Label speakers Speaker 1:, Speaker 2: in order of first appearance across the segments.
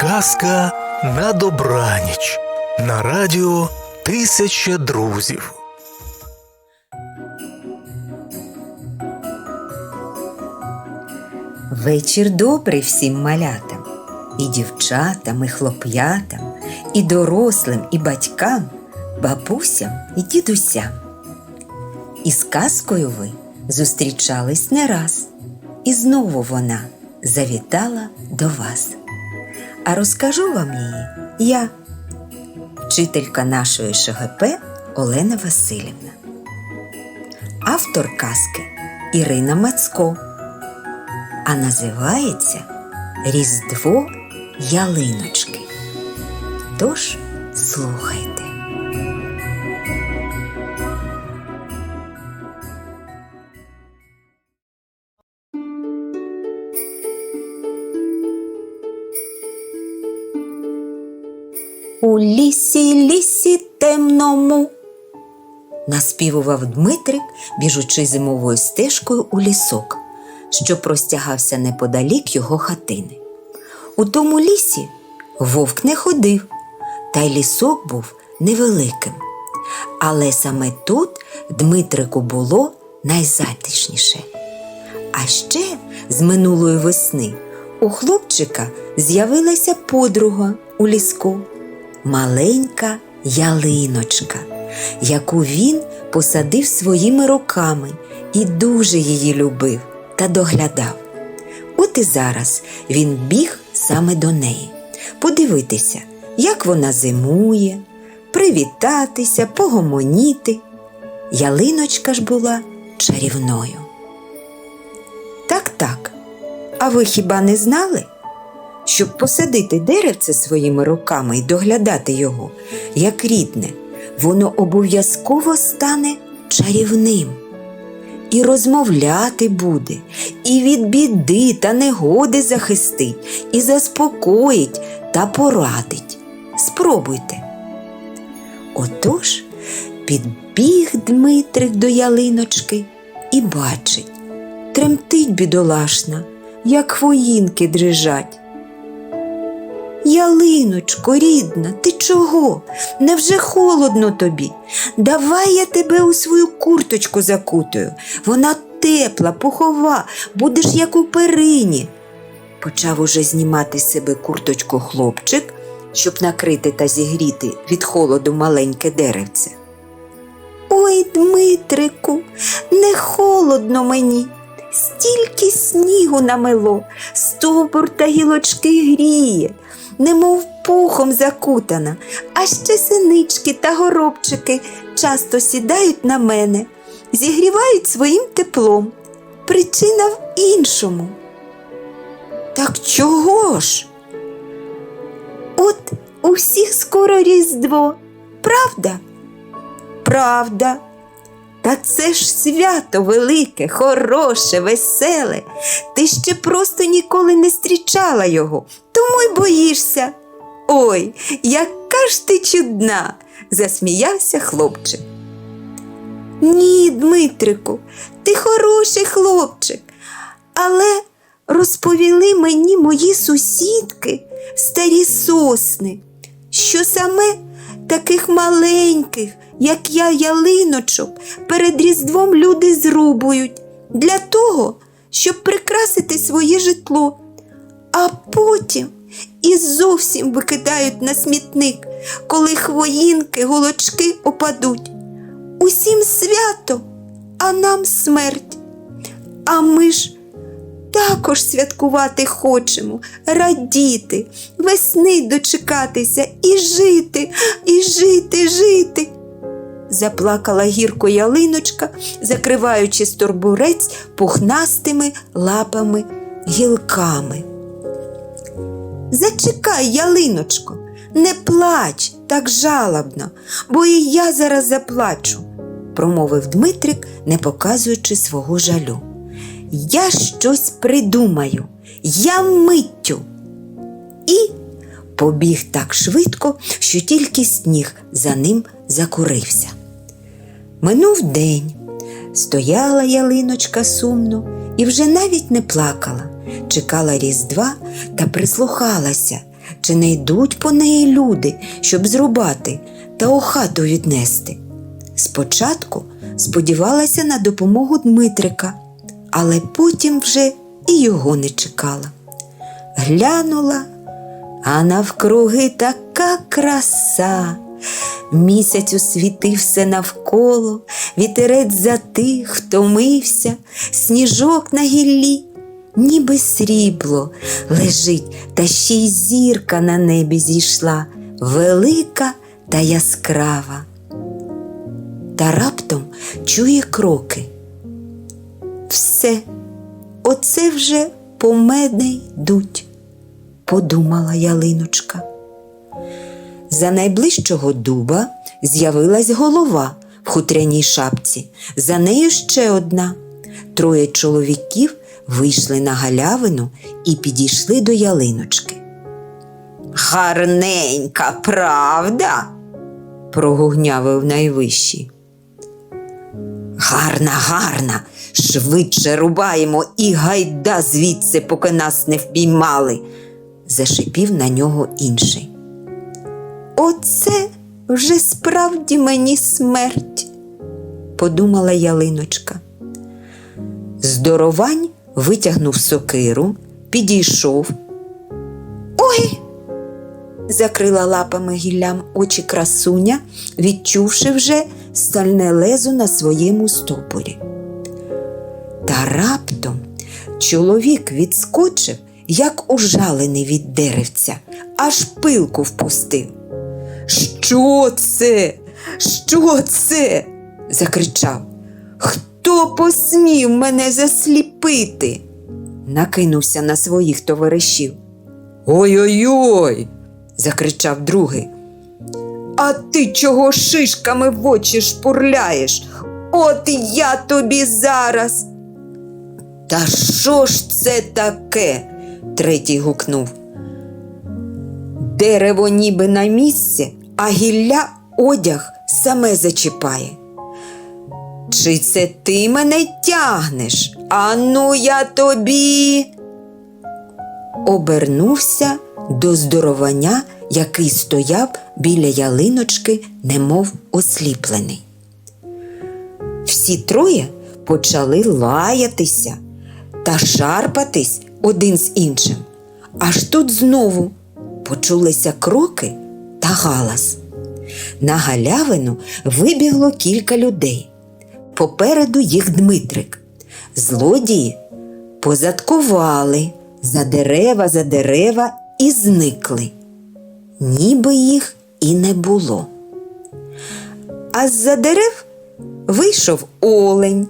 Speaker 1: казка на добраніч на радіо Тисяча друзів.
Speaker 2: Вечір добрий всім малятам, і дівчатам, і хлоп'ятам, і дорослим, і батькам, бабусям і дідусям. Із казкою ви зустрічались не раз, і знову вона завітала до вас. А розкажу вам її я, вчителька нашої ШГП Олена Васильівна, автор казки Ірина Мацько а називається Різдво ялиночки. Тож слухайте. Лісі, лісі темному. Наспівував Дмитрик, біжучи зимовою стежкою у лісок що простягався неподалік його хатини. У тому лісі вовк не ходив, та й лісок був невеликим. Але саме тут Дмитрику було найзатишніше. А ще з минулої весни у хлопчика з'явилася подруга у ліску маленька ялиночка, яку він посадив своїми руками і дуже її любив та доглядав. От і зараз він біг саме до неї, подивитися, як вона зимує, привітатися, погомоніти. Ялиночка ж була чарівною. Так, так. А ви хіба не знали? Щоб посадити деревце своїми руками і доглядати його, як рідне, воно обов'язково стане чарівним і розмовляти буде, і від біди та негоди захистить, і заспокоїть та порадить. Спробуйте. Отож підбіг Дмитрик до ялиночки і бачить, тремтить бідолашна, як хвоїнки дрижать. Ялиночко, рідна, ти чого? Невже холодно тобі? Давай я тебе у свою курточку закутаю. Вона тепла, пухова, будеш як у перині. Почав уже знімати з себе курточку хлопчик, щоб накрити та зігріти від холоду маленьке деревце. Ой, Дмитрику, не холодно мені. Стільки снігу намело, стовбур та гілочки гріє немов пухом закутана, а ще синички та горобчики часто сідають на мене, зігрівають своїм теплом. Причина в іншому. Так чого ж? От у всіх скоро Різдво, правда? Правда. Та це ж свято велике, хороше, веселе. Ти ще просто ніколи не зустрічала його, тому й боїшся. Ой, яка ж ти чудна, засміявся хлопчик. Ні, Дмитрику, ти хороший хлопчик, але розповіли мені мої сусідки, старі сосни, що саме таких маленьких, як я ялиночок, перед Різдвом люди зрубують для того, щоб прикрасити своє житло, а потім і зовсім викидають на смітник, коли хвоїнки, голочки опадуть. Усім свято, а нам смерть. А ми ж також святкувати хочемо, радіти, весни дочекатися і жити, і жити, жити. Заплакала гірко ялиночка, закриваючи сторбурець пухнастими лапами гілками. Зачекай, ялиночко, не плач так жалобно, бо і я зараз заплачу, промовив Дмитрик, не показуючи свого жалю. Я щось придумаю, я миттю. І побіг так швидко, що тільки сніг за ним закурився. Минув день, стояла ялиночка сумно і вже навіть не плакала, чекала Різдва та прислухалася, чи не йдуть по неї люди, щоб зрубати та у хату віднести. Спочатку сподівалася на допомогу Дмитрика, але потім вже і його не чекала. Глянула, а навкруги така краса. Місяць освітив все навколо, вітерець затих, втомився, сніжок на гіллі, ніби срібло лежить, та ще й зірка на небі зійшла, велика та яскрава. Та раптом чує кроки. Все, оце вже по йдуть, подумала ялиночка. За найближчого дуба з'явилась голова в хутряній шапці, за нею ще одна. Троє чоловіків вийшли на галявину і підійшли до ялиночки. Гарненька, правда? прогугнявив найвищий. Гарна, гарна, швидше рубаємо і гайда звідси, поки нас не впіймали, зашипів на нього інший. Оце вже справді мені смерть, подумала ялиночка. Здоровань витягнув сокиру, підійшов. Ой! закрила лапами гіллям очі красуня, відчувши вже стальне лезо на своєму стопорі. Та раптом чоловік відскочив, як ужалений від деревця, аж пилку впустив. Що це? Що це? закричав. Хто посмів мене засліпити? Накинувся на своїх товаришів. Ой-ой-ой, закричав другий. А ти чого шишками в очі шпурляєш? От я тобі зараз. Та що ж це таке? третій гукнув. Дерево ніби на місці, а гілля одяг саме зачіпає. Чи це ти мене тягнеш? Ану я тобі. Обернувся до здоровання, який стояв біля ялиночки, немов осліплений. Всі троє почали лаятися та шарпатись один з іншим. Аж тут знову почулися кроки та галас. На галявину вибігло кілька людей. Попереду їх Дмитрик. Злодії позадкували за дерева, за дерева і зникли, ніби їх і не було. А з-за дерев вийшов олень,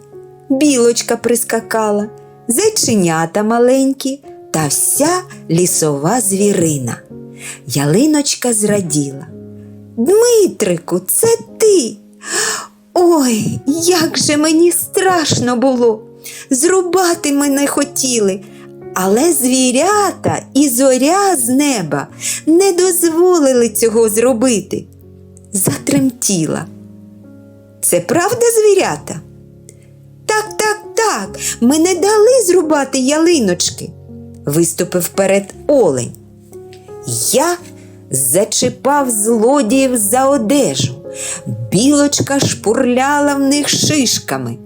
Speaker 2: білочка прискакала, зайченята маленькі та вся лісова звірина. Ялиночка зраділа. Дмитрику, це ти. Ой, як же мені страшно було. Зрубати мене хотіли, але звірята і зоря з неба не дозволили цього зробити. Затремтіла. Це правда звірята? Так, так, так, ми не дали зрубати ялиночки, виступив вперед олень. Я зачіпав злодіїв за одежу, білочка шпурляла в них шишками,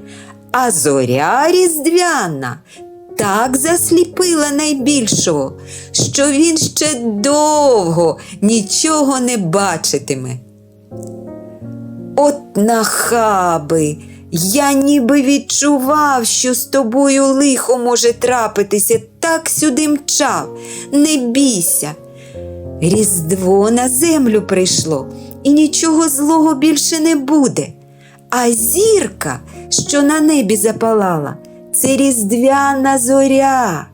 Speaker 2: а зоря різдвяна так засліпила найбільшого, що він ще довго нічого не бачитиме. От нахаби, я ніби відчував, що з тобою лихо може трапитися, так сюди мчав, не бійся. Різдво на землю прийшло, і нічого злого більше не буде. А зірка, що на небі запалала, це різдвяна зоря.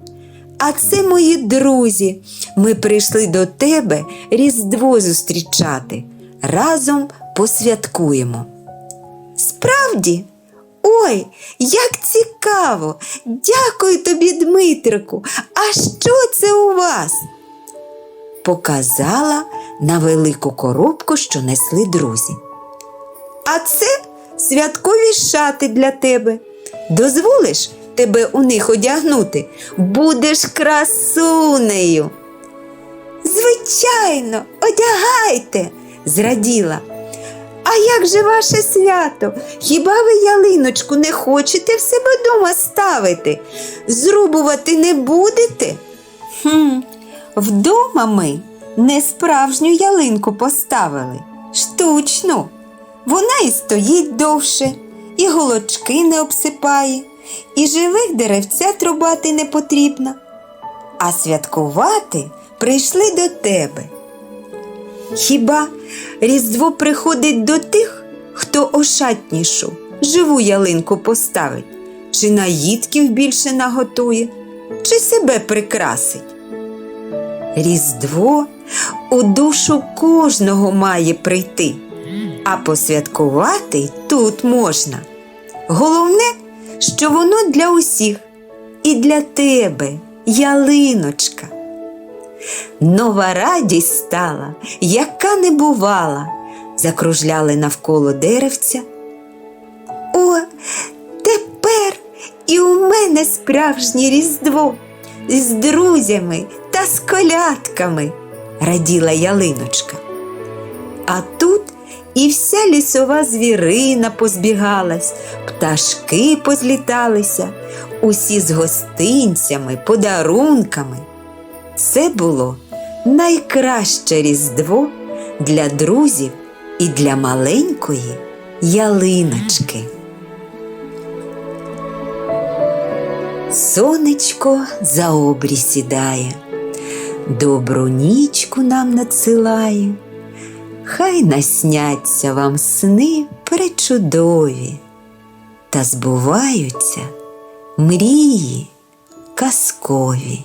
Speaker 2: А це мої друзі. Ми прийшли до тебе Різдво зустрічати. Разом посвяткуємо. Справді, ой, як цікаво! Дякую тобі, Дмитрику. А що це у вас? Показала на велику коробку, що несли друзі. А це святкові шати для тебе. Дозволиш тебе у них одягнути? Будеш красунею. Звичайно. Одягайте, зраділа. А як же ваше свято? Хіба ви ялиночку не хочете в себе дома ставити? Зрубувати не будете? Хм, вдома ми не справжню ялинку поставили, штучну. Вона і стоїть довше, і голочки не обсипає, і живих деревця трубати не потрібно. А святкувати прийшли до тебе. Хіба Різдво приходить до тих, хто ошатнішу, живу ялинку поставить, чи наїдків більше наготує, чи себе прикрасить? Різдво у душу кожного має прийти, а посвяткувати тут можна. Головне, що воно для усіх і для тебе, ялиночка. Нова радість стала, яка не бувала, закружляли навколо деревця. О, тепер і у мене справжнє різдво з друзями з колядками, раділа ялиночка. А тут і вся лісова звірина позбігалась, пташки позліталися, усі з гостинцями, подарунками. Це було найкраще Різдво для друзів і для маленької ялиночки. Сонечко за обрій сідає, добру нічку нам надсилає. Хай насняться вам сни пречудові, та збуваються мрії казкові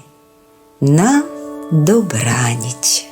Speaker 2: на добраніч.